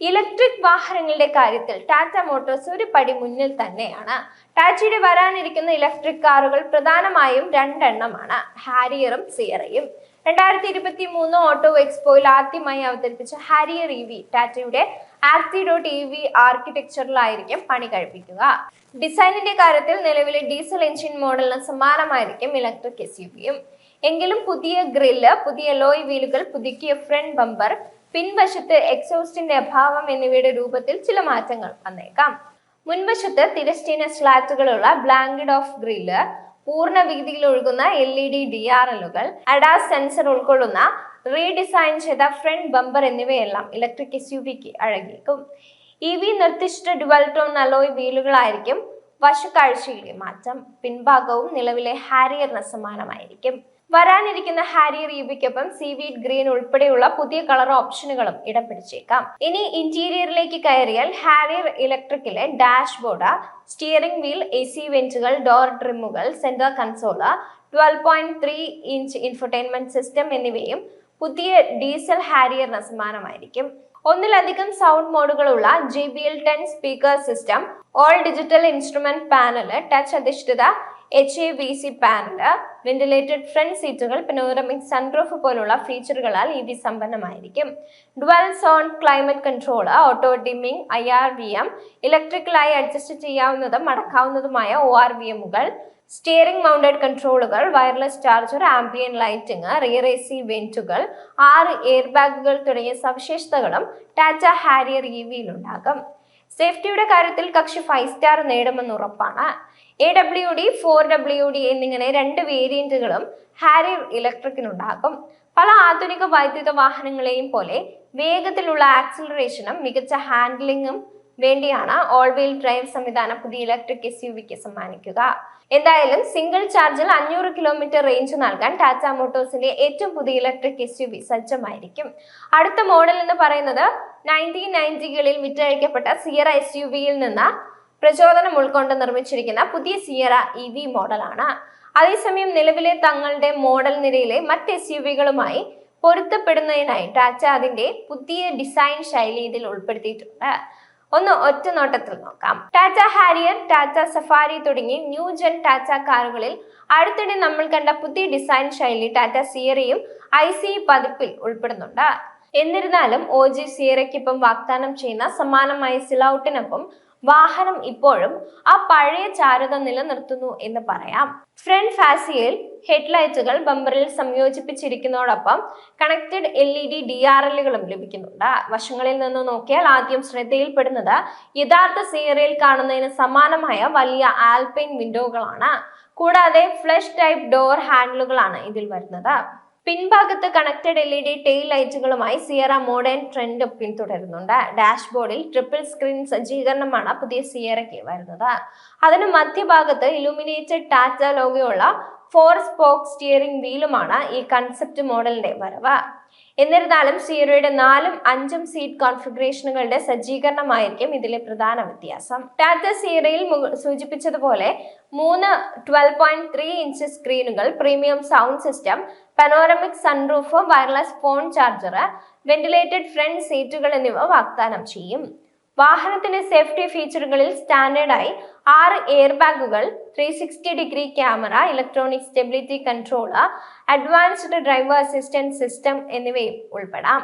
Electric വാഹനങ്ങളുടെ കാര്യത്തിൽ Tata Motors ഒരു പടി മുന്നിൽ തന്നെയാണ്. ടാറ്റയുടെ വരാനിരിക്കുന്ന ഇലക്ട്രിക് കാറുകൾ പ്രധാനമായും രണ്ടെണ്ണമാണ്. ഹാരിയറും സിയറയും. രണ്ടായിരത്തി ഇരുപത്തി മൂന്ന് ഓട്ടോ എക്സ്പോയിൽ ആദ്യമായി അവതരിപ്പിച്ച ഹാരിയർ ഇ വി ടാറ്റയുടെ ആക്ടി ഡോട്ട് ഇ വി ആർക്കിടെക്ചറിലായിരിക്കും പണി കഴിപ്പിക്കുക. ഡിസൈനിന്റെ കാര്യത്തിൽ നിലവിലെ ഡീസൽ എഞ്ചിൻ മോഡലിന് സമാനമായിരിക്കും ഇലക്ട്രിക് എസ് യു എങ്കിലും പുതിയ ഗ്രില്ല് പുതിയ ലോയ് വീലുകൾ പുതുക്കിയ ഫ്രണ്ട് ബമ്പർ പിൻവശത്ത് എക്സോസ്റ്റിന്റെ അഭാവം എന്നിവയുടെ രൂപത്തിൽ ചില മാറ്റങ്ങൾ വന്നേക്കാം. മുൻവശത്ത് തിരശ്ചീന സ്ലാറ്റുകളുള്ള ബ്ലാങ്കഡ് ഓഫ് ഗ്രില്ല് പൂർണ വീതിയിൽ ഒഴുകുന്ന L E D D R എല്ലുകൾ അഡാസ് സെൻസർ ഉൾക്കൊള്ളുന്ന റീഡിസൈൻ ചെയ്ത ഫ്രണ്ട് ബമ്പർ എന്നിവയെല്ലാം ഇലക്ട്രിക് എസ് യു വിക്ക് അഴകിയേക്കും. ഇ വി നിർദ്ദിഷ്ട ഡുവൽ ടോൺ അലോയ് വീലുകളായിരിക്കും വശക്കാഴ്ചയിലെ മാറ്റം. പിൻഭാഗവും നിലവിലെ ഹാരിയറിന് സമാനമായിരിക്കും. വരാനിരിക്കുന്ന ഹാരി റീബിക്കൊപ്പം സീവീഡ് ഗ്രീൻ ഉൾപ്പെടെയുള്ള പുതിയ കളർ ഓപ്ഷനുകളും ഇടം പിടിച്ചേക്കാം ഇനി ഇന്റീരിയറിലേക്ക് കയറിയാൽ Harrier ഇലക്ട്രിക്കിലെ dashboard steering wheel A C വെന്റുകൾ door ട്രിമ്മുകൾ centre console twelve point three inch infotainment system എന്നിവയും പുതിയ ഡീസൽ ഹാരിയറിന് സമാനമായിരിക്കും ഒന്നിലധികം sound മോഡുകളുള്ള J B L ten speaker system all digital instrument panel touch അധിഷ്ഠിത H A V C panel ventilated front സീറ്റുകൾ panoramic sunroof പോലുള്ള ഫീച്ചറുകളാൽ E V സമ്പന്നമായിരിക്കും dual zone climate control auto dimming I R V M ഇലക്ട്രിക്കലായി adjust ചെയ്യാവുന്നതും മടക്കാവുന്നതുമായ O R V എമ്മുകൾ steering mounted കൺട്രോളുകൾ wireless charger ambient lighting rear A C വെന്റുകൾ ആറ് air ബാഗുകൾ തുടങ്ങിയ സവിശേഷതകളും Tata Harrier E വിയിലുണ്ടാകും സേഫ്റ്റിയുടെ കാര്യത്തിൽ കക്ഷി ഫൈവ് സ്റ്റാർ നേടുമെന്ന് ഉറപ്പാണ്. A W D four W D എന്നിങ്ങനെ രണ്ട് വേരിയന്റുകളും ഹാരിയർ ഇലക്ട്രിക്കിനുണ്ടാകും. പല ആധുനിക വൈദ്യുത വാഹനങ്ങളെയും പോലെ വേഗത്തിലുള്ള ആക്സിലറേഷനും മികച്ച ഹാൻഡ്ലിങ്ങും വേണ്ടിയാണ് ഓൾ വീൽ ഡ്രൈവ് സംവിധാനം പുതിയ ഇലക്ട്രിക് എസ് യു വിക്ക് സമ്മാനിക്കുക. എന്തായാലും സിംഗിൾ ചാർജിൽ അഞ്ഞൂറ് കിലോമീറ്റർ റേഞ്ച് നൽകാൻ ടാറ്റ മോട്ടോഴ്സിന്റെ ഏറ്റവും പുതിയ ഇലക്ട്രിക് എസ് യു വി സജ്ജമായിരിക്കും. അടുത്ത മോഡൽ എന്ന് പറയുന്നത് നയന്റീൻ നയന്റികളിൽ വിറ്റഴിക്കപ്പെട്ട സിയറ എസ് യു വിയിൽ നിന്ന് പ്രചോദനം ഉൾക്കൊണ്ട് നിർമ്മിച്ചിരിക്കുന്ന പുതിയ സിയറ ഇ വി മോഡലാണ് അതേസമയം നിലവിലെ തങ്ങളുടെ മോഡൽ നിരയിലെ മറ്റ് എസ് യു വികളുമായി പൊരുത്തപ്പെടുന്നതിനായി ടാറ്റ അതിന്റെ പുതിയ ഡിസൈൻ ശൈലി ഇതിൽ ഉൾപ്പെടുത്തിയിട്ടുണ്ട്. ഒന്ന് ഒറ്റ നോട്ടത്തിൽ നോക്കാം. ടാറ്റ ഹാരിയർ ടാറ്റ സഫാരി തുടങ്ങി ന്യൂ ജെൻ ടാറ്റ കാറുകളിൽ അടുത്തിടെ നമ്മൾ കണ്ട പുതിയ ഡിസൈൻ ശൈലി ടാറ്റ സിയറയും ഐ സി പതിപ്പിൽ ഉൾപ്പെടുന്നുണ്ട്. എന്നിരുന്നാലും ഒ ജി സിയറയ്ക്കൊപ്പം വാഗ്ദാനം ചെയ്യുന്ന സമാനമായ സിലൗട്ടിനൊപ്പം വാഹനം ഇപ്പോഴും ആ പഴയ ചാരുത നിലനിർത്തുന്നു എന്ന് പറയാം. ഫ്രണ്ട് ഫാസിയയിൽ ഹെഡ്ലൈറ്റുകൾ ബമ്പറിൽ സംയോജിപ്പിച്ചിരിക്കുന്നതോടൊപ്പം connected L E D D R എല്ലുകളും ലഭിക്കുന്നുണ്ട്. വശങ്ങളിൽ നിന്ന് നോക്കിയാൽ ആദ്യം ശ്രദ്ധയിൽപ്പെടുന്നത് യഥാർത്ഥ സീറിയൽ കാണുന്നതിന് സമാനമായ വലിയ ആൽപൈൻ വിൻഡോകളാണ്. കൂടാതെ ഫ്ലഷ് ടൈപ്പ് ഡോർ ഹാൻഡിലുകളാണ് ഇതിൽ വരുന്നത്. പിൻഭാഗത്ത് connected L E D tail ലൈറ്റുകളുമായി Sierra modern trend പിന്തുടരുന്നുണ്ട് ഡാഷ്ബോർഡിൽ ട്രിപ്പിൾ സ്ക്രീൻ സജ്ജീകരണമാണ് പുതിയ സിയറയ്ക്ക് വരുന്നത്. അതിന് മധ്യഭാഗത്ത് ഇലുമിനേറ്റഡ് ടാറ്റ ലോഗോയുള്ള ഫോർ സ്പോക്ക് സ്റ്റിയറിംഗ് വീലുമാണ് ഈ കൺസെപ്റ്റ് മോഡലിന്റെ വരവ്. എന്നിരുന്നാലും സീറോയുടെ നാലും അഞ്ചും സീറ്റ് കോൺഫിഗറേഷനുകളുടെ സജ്ജീകരണമായിരിക്കും ഇതിലെ പ്രധാന വ്യത്യാസം. ടാറ്റ സീറയിൽ സൂചിപ്പിച്ചതുപോലെ മൂന്ന് twelve point three inch സ്ക്രീനുകൾ premium sound system panoramic sunroof wireless phone charger ventilated front സീറ്റുകൾ എന്നിവ വാഗ്ദാനം ചെയ്യും. വാഹനത്തിന്റെ സേഫ്റ്റി ഫീച്ചറുകളിൽ സ്റ്റാൻഡേർഡായി ആറ് എയർ ബാഗുകൾ three sixty degree camera electronic stability controller advanced driver assistance system എന്നിവയും ഉൾപ്പെടാം.